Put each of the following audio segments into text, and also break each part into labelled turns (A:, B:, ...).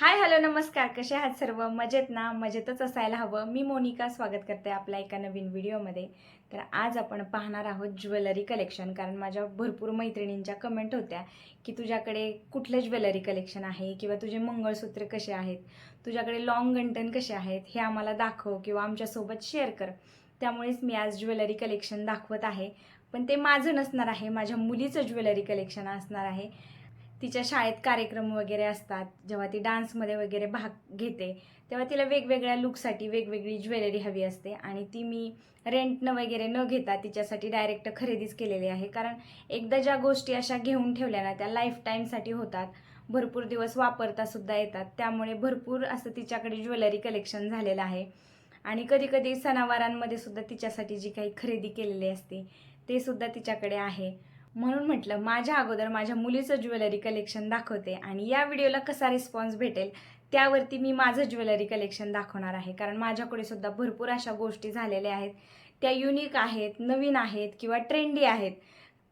A: Hi hello नमस्कार. कसे आहात सर्व? मजेत ना? मजेतच असायला हवं. मी मोनिका. स्वागत करते आपल्या एका नवीन व्हिडिओमध्ये. तर आज आपण पाहणार आहोत ज्वेलरी कलेक्शन. कारण माझ्या भरपूर मैत्रिणींच्या कमेंट होत्या की तुझ्याकडे कुठलं ज्वेलरी कलेक्शन आहे किंवा तुझे मंगळसूत्र कसे आहेत? तुझ्याकडे लॉंग गंटन कसे आहेत? हे आम्हाला दाखव किंवा आमच्यासोबत शेअर कर. त्यामुळेच मी आज ज्वेलरी कलेक्शन दाखवत आहे. पण ते माझं नसणार आहे. माझ्या मुलीचं ज्वेलरी कलेक्शन असणार आहे. तिच्या शाळेत कार्यक्रम वगैरे असतात जेव्हा ती डान्समध्ये वगैरे भाग घेते तेव्हा तिला वेगवेगळ्या लुकसाठी वेगवेगळी ज्वेलरी हवी असते आणि ती मी रेंटनं वगैरे न घेता तिच्यासाठी डायरेक्ट खरेदीच केलेली आहे. कारण एकदा ज्या गोष्टी अशा घेऊन ठेवल्या ना त्या लाईफ टाईमसाठी होतात. भरपूर दिवस वापरता सुद्धा येतात. त्यामुळे भरपूर असं तिच्याकडे ज्वेलरी कलेक्शन झालेलं आहे. आणि कधी कधी सणावारांमध्ये सुद्धा तिच्यासाठी जी काही खरेदी केलेली असते ते सुद्धा तिच्याकडे आहे. म्हणून म्हटलं माझ्या अगोदर माझ्या मुलीचं ज्वेलरी कलेक्शन दाखवते आणि या व्हिडिओला कसा रिस्पॉन्स भेटेल त्यावरती मी माझं ज्वेलरी कलेक्शन दाखवणार आहे. कारण माझ्याकडे सुद्धा भरपूर अशा गोष्टी झालेल्या आहेत. त्या युनिक आहेत नवीन आहेत किंवा ट्रेंडी आहेत.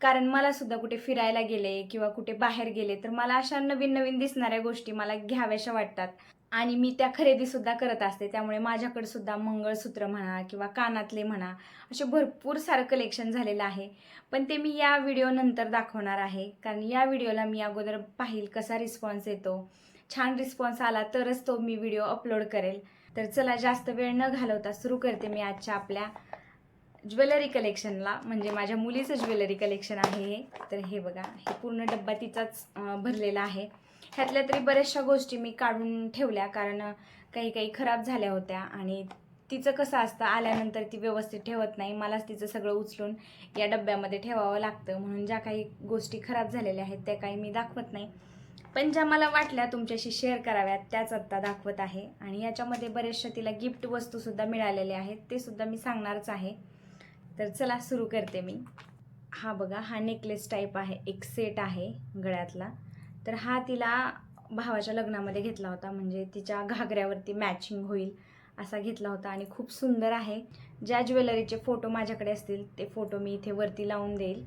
A: कारण मला सुद्धा कुठे फिरायला गेले किंवा कुठे बाहेर गेले तर मला अशा नवीन नवीन दिसणाऱ्या गोष्टी मला घ्याव्याशा वाटतात. आणि मी त्या खरेदीसुद्धा करत असते. त्यामुळे माझ्याकडे सुद्धा मंगळसूत्र म्हणा किंवा कानातले म्हणा असे भरपूर सारं कलेक्शन झालेलं आहे. पण ते मी या व्हिडिओ नंतर दाखवणार आहे. कारण या व्हिडिओला मी अगोदर पाहिल कसा रिस्पॉन्स येतो. छान रिस्पॉन्स आला तरच तो मी व्हिडिओ अपलोड करेल. तर चला जास्त वेळ न घालवता सुरू करते मी आजच्या आपल्या ज्वेलरी कलेक्शनला म्हणजे माझ्या मुलीचं ज्वेलरी कलेक्शन आहे हे. तर हे बघा हे पूर्ण डब्बा तिचाच भरलेला आहे. ह्यातल्या तरी बऱ्याचशा गोष्टी मी काढून ठेवल्या कारण काही काही खराब झाल्या होत्या आणि तिचं कसं असतं आल्यानंतर ती व्यवस्थित ठेवत नाही. मलाच तिचं सगळं उचलून या डब्यामध्ये ठेवावं लागतं. म्हणून ज्या काही गोष्टी खराब झालेल्या आहेत त्या काही मी दाखवत नाही. पण ज्या मला वाटल्या तुमच्याशी शेअर कराव्यात त्याच आत्ता दाखवत आहे. आणि याच्यामध्ये बऱ्याचशा तिला गिफ्ट वस्तूसुद्धा मिळालेल्या आहेत ते सुद्धा मी सांगणारच आहे. तर चला सुरू करते मी. हा बघा हा नेकलेस टाईप आहे एक सेट आहे गळ्यातला. तर हा तिला भावाच्या लग्नामध्ये घेतला होता. म्हणजे तिच्या घागऱ्यावरती मॅचिंग होईल असा घेतला होता आणि खूप सुंदर आहे. ज्या ज्वेलरीचे फोटो माझ्याकडे असतील ते फोटो मी इथे वरती लावून देईल.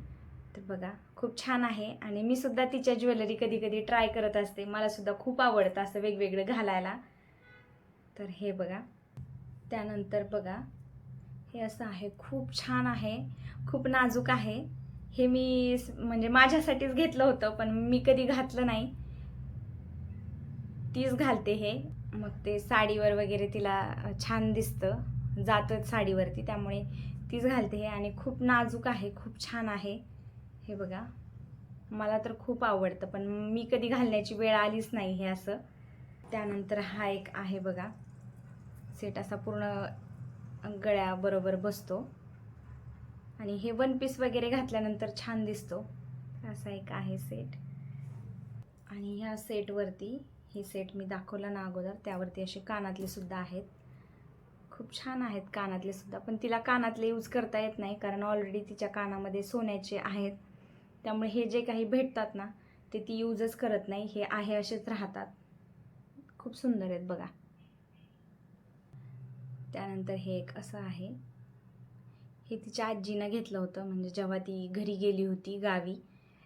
A: तर बघा खूप छान आहे. आणि मी सुद्धा तिच्या ज्वेलरी कधी कधी ट्राय करत असते. मला सुद्धा खूप आवडतं असं वेगवेगळं घालायला. तर हे बघा. त्यानंतर बघा हे असं आहे. खूप छान आहे. खूप नाजूक आहे. हे मी स- म्हणजे माझ्यासाठीच घेतलं होतं पण मी कधी घातलं नाही. तीच घालते हे. मग ते साडीवर वगैरे तिला छान दिसतं. जातं साडीवरती त्यामुळे तीच घालते हे. आणि खूप नाजूक आहे खूप छान आहे. हे बघा. मला तर खूप आवडतं पण मी कधी घालण्याची वेळ आलीच नाही हे असं. त्यानंतर हा एक आहे बघा. सेट असा पूर्ण गळ्याबरोबर बसतो. आणि हे वन पीस वगैरे घातल्यानंतर छान दिसतो. असा एक आहे सेट आणि ह्या सेटवरती हे सेट मी दाखवला ना अगोदर त्यावरती असे कानातले सुद्धा आहेत. खूप छान आहेत कानातले सुद्धा पण तिला कानातले यूज करता येत नाही कारण ऑलरेडी तिच्या कानामध्ये सोन्याचे आहेत. त्यामुळे हे जे काही भेटतात ना ते ती यूजच करत नाही हे आहे असेच राहतात. खूप सुंदर आहेत बघा. त्यानंतर हे एक असं आहे. हे तिच्या आजीनं घेतलं होतं. म्हणजे जेव्हा ती घरी गेली होती गावी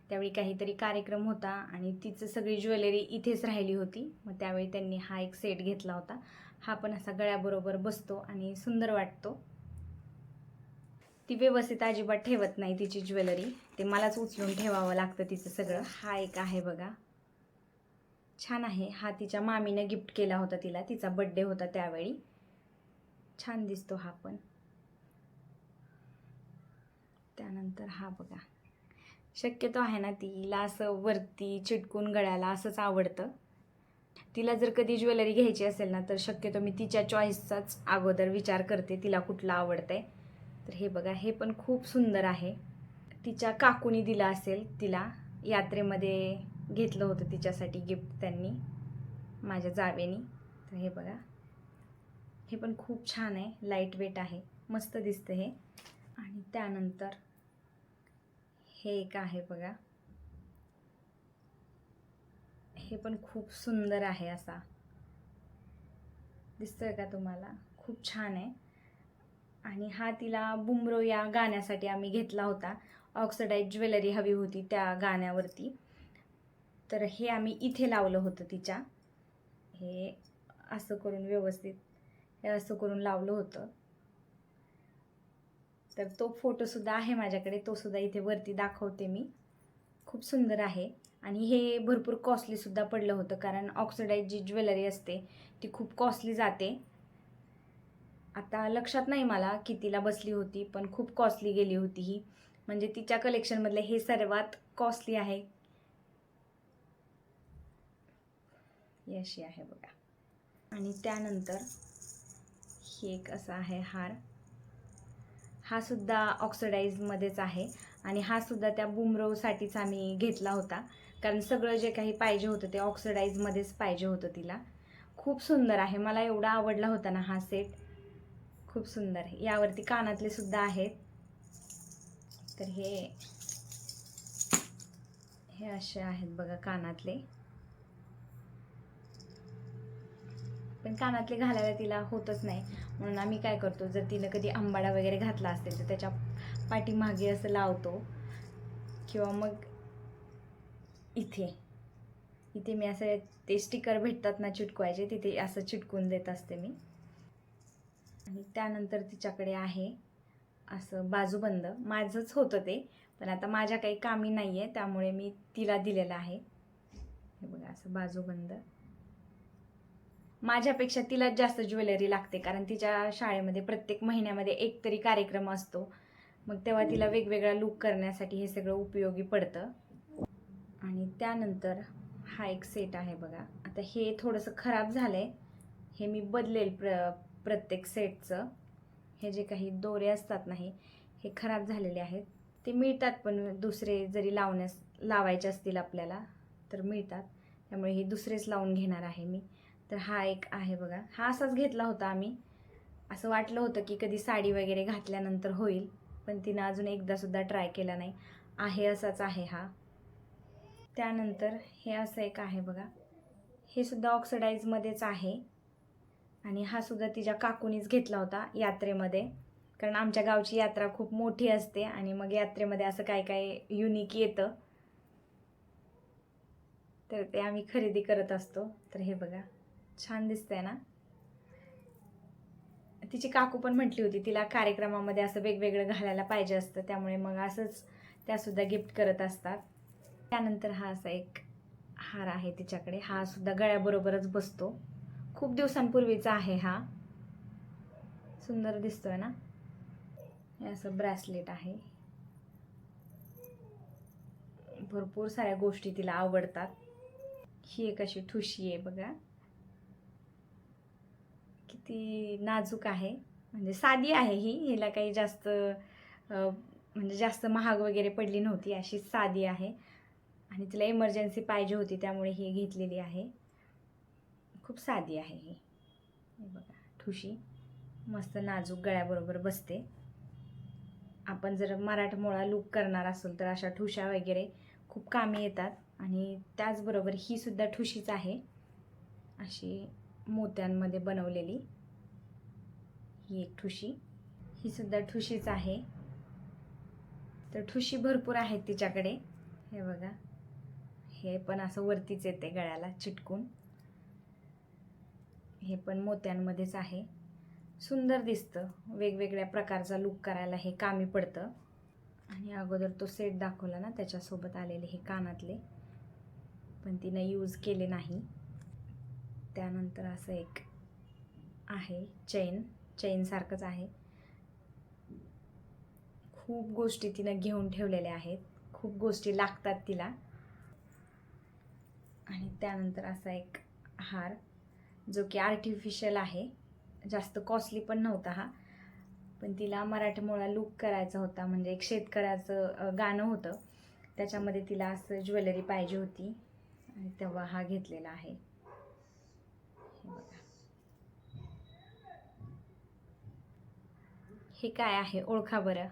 A: त्यावेळी काहीतरी कार्यक्रम होता आणि तिचं सगळी ज्वेलरी इथेच राहिली होती. मग त्यावेळी त्यांनी हा एक सेट घेतला होता. हा पण असा गळ्याबरोबर बसतो आणि सुंदर वाटतो. ती व्यवस्थित अजिबात ठेवत नाही तिची ज्वेलरी. ते मलाच उचलून ठेवावं लागतं तिचं सगळं. हा एक आहे बघा. छान आहे. हा तिच्या मामीनं गिफ्ट केला होता तिला. तिचा बड्डे होता त्यावेळी. छान दिसतो हा पण. त्यानंतर हा बघा. शक्यतो आहे ना तिला असं वरती चिटकून गळ्याला असंच आवडतं. तिला जर कधी ज्वेलरी घ्यायची असेल ना तर शक्यतो मी तिच्या चॉईसचाच अगोदर विचार करते तिला कुठलं आवडतंय. तर हे बघा हे पण खूप सुंदर आहे. तिच्या काकूनी दिला असेल तिला यात्रेमध्ये घेतलं होतं तिच्यासाठी गिफ्ट त्यांनी माझ्या जावेनी. तर हे बघा. हे पण खूप छान आहे लाइट वेट आहे मस्त दिसतं हे. आणि त्यानंतर हे एक आहे बघा. हे पण खूप सुंदर आहे असा. दिसतोय का तुम्हाला? खूप छान आहे. आणि हा तिला बुमरो या गाण्यासाठी आम्ही घेतला होता. ऑक्सिडाईज ज्वेलरी हवी होती त्या गाण्यावरती. तर हे आम्ही इथे लावलं होतं तिच्या. हे असं करून व्यवस्थित हे असं करून लावलं होतं. तर तो फोटोसुद्धा आहे माझ्याकडे. तोसुद्धा इथे वरती दाखवते मी. खूप सुंदर आहे. आणि हे भरपूर कॉस्टलीसुद्धा पडलं होतं कारण ऑक्सिडाईज जी ज्वेलरी असते ती खूप कॉस्टली जाते. आता लक्षात नाही मला कितीला बसली होती पण खूप कॉस्टली गेली होती ही. म्हणजे तिच्या कलेक्शनमधले हे सर्वात कॉस्टली आहे. अशी आहे बघा. आणि त्यानंतर ही एक असा आहे हार. हा सुद्धा ऑक्सिडाईजमध्येच आहे. आणि हा सुद्धा त्या बुमरोसाठीच आम्ही घेतला होता. कारण सगळं जे काही पाहिजे होतं ते ऑक्सिडाईजमध्येच पाहिजे होतं तिला. खूप सुंदर आहे. मला एवढा आवडला होता ना हा सेट खूप सुंदर आहे. यावरती कानातले सुद्धा आहेत. तर हे हे असे आहेत बघा कानातले. पण कानातले घालायला तिला होतच नाही. म्हणून आम्ही काय करतो जर तिनं कधी आंबाडा वगैरे घातला असेल तर त्याच्या पाठीमागे असं लावतो. किंवा मग इथे इथे मी असं ते स्टिकर भेटतात ना चिटकवायचे तिथे असं चिटकून देत असते मी. आणि त्यानंतर तिच्याकडे आहे असं बाजूबंद माझंच होतं ते पण आता माझ्या काही कामी नाही आहे त्यामुळे मी तिला दिलेलं आहे. हे बघा असं बाजूबंद माझ्यापेक्षा तिलाच जास्त ज्वेलरी लागते कारण तिच्या शाळेमध्ये प्रत्येक महिन्यामध्ये एक तरी कार्यक्रम असतो. मग तेव्हा तिला वेगवेगळा लुक करण्यासाठी हे सगळं उपयोगी पडतं. आणि त्यानंतर हा एक सेट आहे बघा. आता हे थोडंसं खराब झालं आहे हे मी बदलेल प्र प्रत्येक सेटचं हे जे काही दोरे असतात नाही हे खराब झालेले आहेत. ते मिळतात पण दुसरे जरी लावण्यास लावायचे असतील आपल्याला तर मिळतात. त्यामुळे हे दुसरेच लावून घेणार आहे मी. तर हा एक आहे बघा. हा असाच घेतला होता आम्ही. असं वाटलं होतं की कधी साडी वगैरे घातल्यानंतर होईल पण तिनं अजून एकदासुद्धा ट्राय केला नाही. आहे असाच आहे हा. त्यानंतर हे असं एक आहे बघा. हे सुद्धा ऑक्सिडाईजमध्येच आहे. आणि हा सुद्धा तिच्या काकूनीच घेतला होता यात्रेमध्ये. कारण आमच्या गावची यात्रा खूप मोठी असते आणि मग यात्रेमध्ये असं काय काय युनिक येतं. तर ते आम्ही खरेदी करत असतो. तर हे बघा. छान दिसतंय ना? तिची काकू पण म्हटली होती तिला कार्यक्रमामध्ये असं वेगवेगळं घालायला पाहिजे असतं त्यामुळे मग असंच त्यासुद्धा गिफ्ट करत असतात. त्यानंतर हा असा एक हार आहे तिच्याकडे. हा सुद्धा गळ्याबरोबरच बसतो. खूप दिवसांपूर्वीचा आहे हा. सुंदर दिसतोय ना? हे असं ब्रॅसलेट आहे. भरपूर साऱ्या गोष्टी तिला आवडतात. ही एक अशी ठुशी आहे बघा. किती नाजूक आहे. म्हणजे साधी आहे ही हिला काही जास्त म्हणजे जास्त महाग वगैरे पडली नव्हती अशी साधी आहे. आणि तिला इमर्जन्सी पाहिजे होती त्यामुळे ही घेतलेली आहे. खूप साधी आहे ही. बघा ठुशी. मस्त नाजूक गळ्याबरोबर बसते. आपण जर मराठमोळा लूक करणार असेल तर अशा ठुशा वगैरे खूप कामी येतात. आणि त्याचबरोबर ही सुद्धा ठुशीच आहे. अशी मोत्यांमध्ये बनवलेली ही एक ठुशी. ही सुद्धा ठुशीच आहे. तर ठुशी भरपूर आहेत तिच्याकडे. हे बघा. हे पण असं वरतीच येते गळ्याला चिटकून. हे पण मोत्यांमध्येच आहे. सुंदर दिसतं. वेगवेगळ्या प्रकारचा लुक करायला हे कामी पडतं. आणि अगोदर तो सेट दाखवला ना त्याच्यासोबत आलेले हे कानातले. पण तिनं यूज केले नाही. त्यानंतर असं एक आहे चैन चैनसारखंच आहे. खूप गोष्टी तिनं घेऊन ठेवलेल्या आहेत. खूप गोष्टी लागतात तिला. आणि त्यानंतर असा एक हार जो की आर्टिफिशियल आहे. जास्त कॉस्टली पण नव्हता हा. पण तिला मराठमोळा लूक करायचा होता. म्हणजे एक शेतकऱ्याचं गाणं होतं. त्याच्यामध्ये तिला असं ज्वेलरी पाहिजे होती. आणि तेव्हा हा घेतलेला आहे हे बघा हे काय आहे? ओळखा बरं.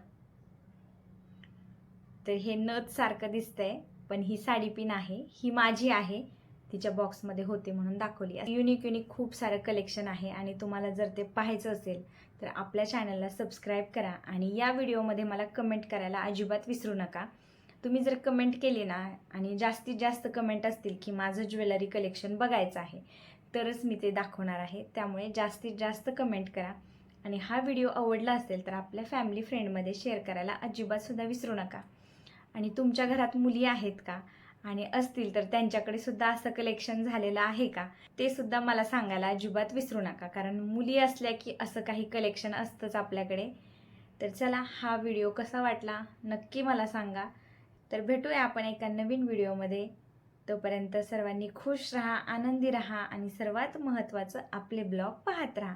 A: तर हे नथ सारखं दिसतंय पण ही साडी पिन आहे. ही माझी आहे. तिच्या बॉक्समध्ये होते म्हणून दाखवली. युनिक युनिक खूप सारं कलेक्शन आहे आणि तुम्हाला जर ते पाहायचं असेल तर आपल्या चॅनलला सबस्क्राईब करा आणि या व्हिडिओमध्ये मला कमेंट करायला अजिबात विसरू नका. तुम्ही जर कमेंट केली ना आणि जास्तीत जास्त कमेंट असतील की माझं ज्वेलरी कलेक्शन बघायचं आहे तरच मी ते दाखवणार आहे. त्यामुळे जास्तीत जास्त कमेंट करा. आणि हा व्हिडिओ आवडला असेल तर आपल्या फॅमिली फ्रेंडमध्ये शेअर करायला अजिबातसुद्धा विसरू नका. आणि तुमच्या घरात मुली आहेत का? आणि असतील तर त्यांच्याकडे सुद्धा असं कलेक्शन झालेलं आहे का? ते सुद्धा मला सांगायला अजिबात विसरू नका. कारण मुली असल्या की असं काही कलेक्शन असतंच आपल्याकडे. तर चला हा व्हिडिओ कसा वाटला नक्की मला सांगा. तर भेटूया आपण एका नवीन व्हिडिओमध्ये तोपर्यंत सर्वांनी खुश रहा आनंदी रहा आणि सर्वात महत्त्वाचं आपले ब्लॉग पाहत राहा.